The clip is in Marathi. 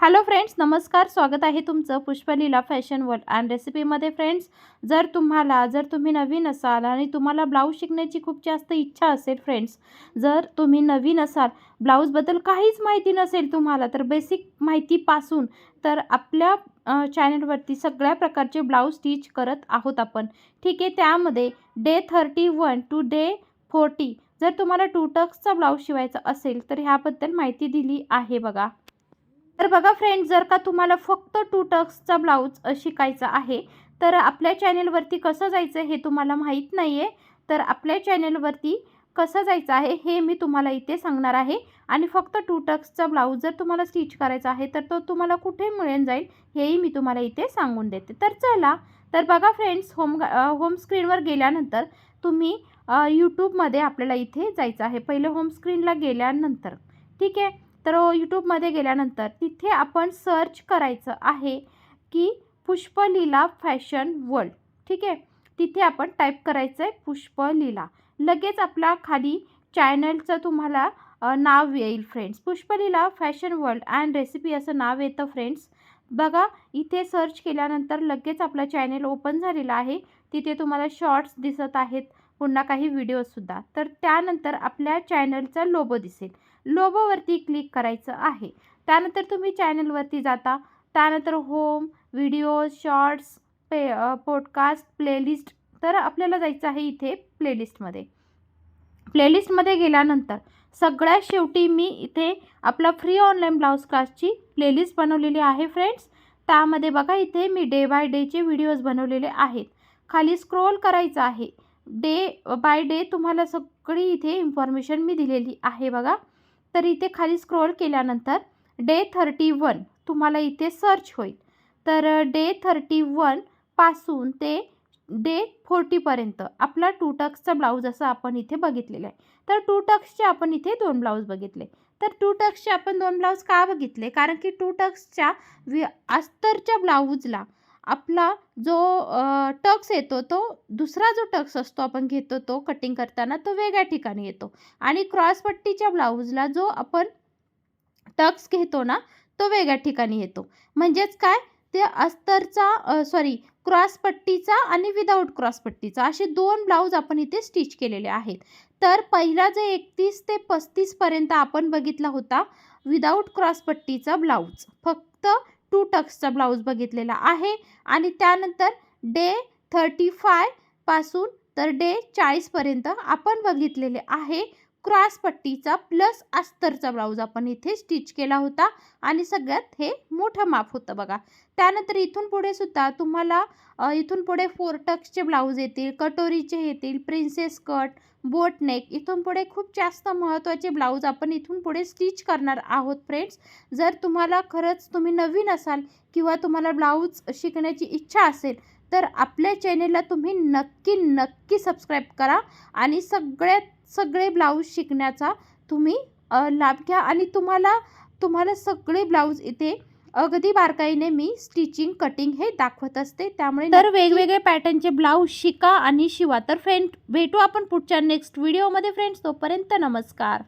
हॅलो फ्रेंड्स नमस्कार स्वागत आहे तुमचं पुष्पलीला फॅशन वर्ल्ड अँड रेसिपीमध्ये फ्रेंड्स जर तुम्हाला जर तुम्ही नवीन असाल आणि तुम्हाला ब्लाऊज शिकण्याची खूप जास्त इच्छा असेल फ्रेंड्स जर तुम्ही नवीन असाल ब्लाऊजबद्दल काहीच माहिती नसेल तुम्हाला तर बेसिक माहितीपासून तर आपल्या चॅनलवरती सगळ्या प्रकारचे ब्लाऊज स्टिच करत आहोत आपण. ठीक आहे त्यामध्ये day thirty one to day forty जर तुम्हाला टू टक्सचा ब्लाऊज शिवायचा असेल तर ह्याबद्दल माहिती दिली आहे बघा. तर बघा फ्रेंड्स जर का तुम्हाला फक्त टू टक्सचा ब्लाऊज शिकायचा आहे तर आपल्या चॅनेलवरती कसं जायचं हे तुम्हाला माहीत नाही आहे तर आपल्या चॅनेलवरती कसं जायचं आहे हे मी तुम्हाला इथे सांगणार आहे. आणि फक्त टू टक्सचा ब्लाऊज जर तुम्हाला स्टिच करायचा आहे तर तो तुम्हाला कुठे मिळून जाईल हेही मी तुम्हाला इथे सांगून देते. तर चला तर बघा फ्रेंड्स होम होम स्क्रीनवर गेल्यानंतर तुम्ही यूट्यूबमध्ये आपल्याला इथे जायचं आहे. पहिले होम स्क्रीनला गेल्यानंतर ठीक आहे? तर यूट्यूबमध्ये गेल्यानंतर तिथे आपण सर्च करायचं आहे की पुष्पलीला फॅशन वर्ल्ड. ठीक आहे? तिथे आपण टाईप करायचं आहे पुष्पलीला. लगेच आपला खाली चॅनलचं तुम्हाला नाव येईल friends Pushpaleela fashion world and recipe असं नाव येतं फ्रेंड्स बघा इथे सर्च केल्यानंतर लगेच आपला चॅनल ओपन झालेला आहे. तिथे तुम्हाला शॉर्ट्स दिसत आहेत. पुन्हा काही व्हिडिओसुद्धा तर त्यानंतर आपल्या चॅनलचा लोबो दिसेल. लोबोवरती क्लिक करायचं आहे. त्यानंतर तुम्ही चॅनलवरती जाता. त्यानंतर होम व्हिडिओ शॉर्ट्स पे पॉडकास्ट प्लेलिस्ट तर आपल्याला जायचं आहे इथे प्लेलिस्टमध्ये प्लेलिस्टमध्ये गेल्यानंतर सगळ्यात शेवटी मी इथे आपला फ्री ऑनलाईन ब्लाऊज क्लासची प्लेलिस्ट बनवलेली आहे फ्रेंड्स त्यामध्ये बघा इथे मी डे बाय डेचे व्हिडिओज बनवलेले आहेत. खाली स्क्रोल करायचं आहे. डे बाय डे तुम्हाला सगळी इथे इन्फॉर्मेशन मी दिलेली आहे बघा. तर इथे खाली स्क्रोल केल्यानंतर डे थर्टी वन तुम्हाला इथे सर्च होईल. तर डे थर्टी वनपासून ते डे फोर्टीपर्यंत आपला टू टक्सचा ब्लाऊज असं आपण इथे बघितलेलं आहे. तर टू टक्सचे आपण इथे दोन ब्लाऊज बघितले. तर टू टक्सचे आपण दोन ब्लाऊज का बघितले? कारण की टू टक्सच्या वि अस्तरच्या ब्लाऊजला आपला जो टक्स येतो तो दुसरा जो टक्स असतो आपण घेतो तो कटिंग करताना तो वेगळ्या ठिकाणी येतो. आणि क्रॉसपट्टीच्या ब्लाऊजला जो आपण टक्स घेतो ना तो वेगळ्या ठिकाणी येतो. म्हणजेच काय? ते अस्तरचा सॉरी क्रॉसपट्टीचा आणि विदाऊट क्रॉसपट्टीचा असे दोन ब्लाऊज आपण इथे स्टिच केलेले आहेत. तर पहिला जे एकतीस ते पस्तीसपर्यंत आपण बघितला होता विदाऊट क्रॉसपट्टीचा ब्लाऊज फक्त टू टक्सचा ब्लाऊज बघितलेला आहे. आणि त्यानंतर डे थर्टी फायपासून तर डे चाळीसपर्यंत आपण बघितलेले आहे. क्रॉसपट्टीचा प्लस अस्तरचा ब्लाऊज आपण इथे स्टिच केला होता आणि सगळ्यात हे मोठं माप होतं बघा. त्यानंतर इथून पुढे सुद्धा तुम्हाला इथून पुढे फोर टक्सचे ब्लाऊज येतील कटोरीचे येतील प्रिन्सेस कट बोट नेक इथून पुढे खूप जास्त महत्त्वाचे ब्लाऊज आपण इथून पुढे स्टिच करणार आहोत फ्रेंड्स. जर तुम्हाला खरंच तुम्ही नवीन असाल किंवा तुम्हाला ब्लाऊज शिकण्याची इच्छा असेल तर आपल्या चॅनेलला तुम्ही नक्की नक्की सबस्क्राईब करा आणि सगळ्यात सगळे ब्लाऊज शिकण्याचा तुम्ही लाभ घ्या. आणि तुम्हाला तुम्हाला सगळे ब्लाऊज इथे अगदी बारकाईने मी स्टिचिंग कटिंग हे दाखवत असते. त्यामुळे तर वेगवेगळे पॅटर्नचे ब्लाऊज शिका आणि शिवा. तर फ्रेंड भेटू आपण पुढच्या नेक्स्ट व्हिडिओमध्ये फ्रेंड्स तोपर्यंत नमस्कार.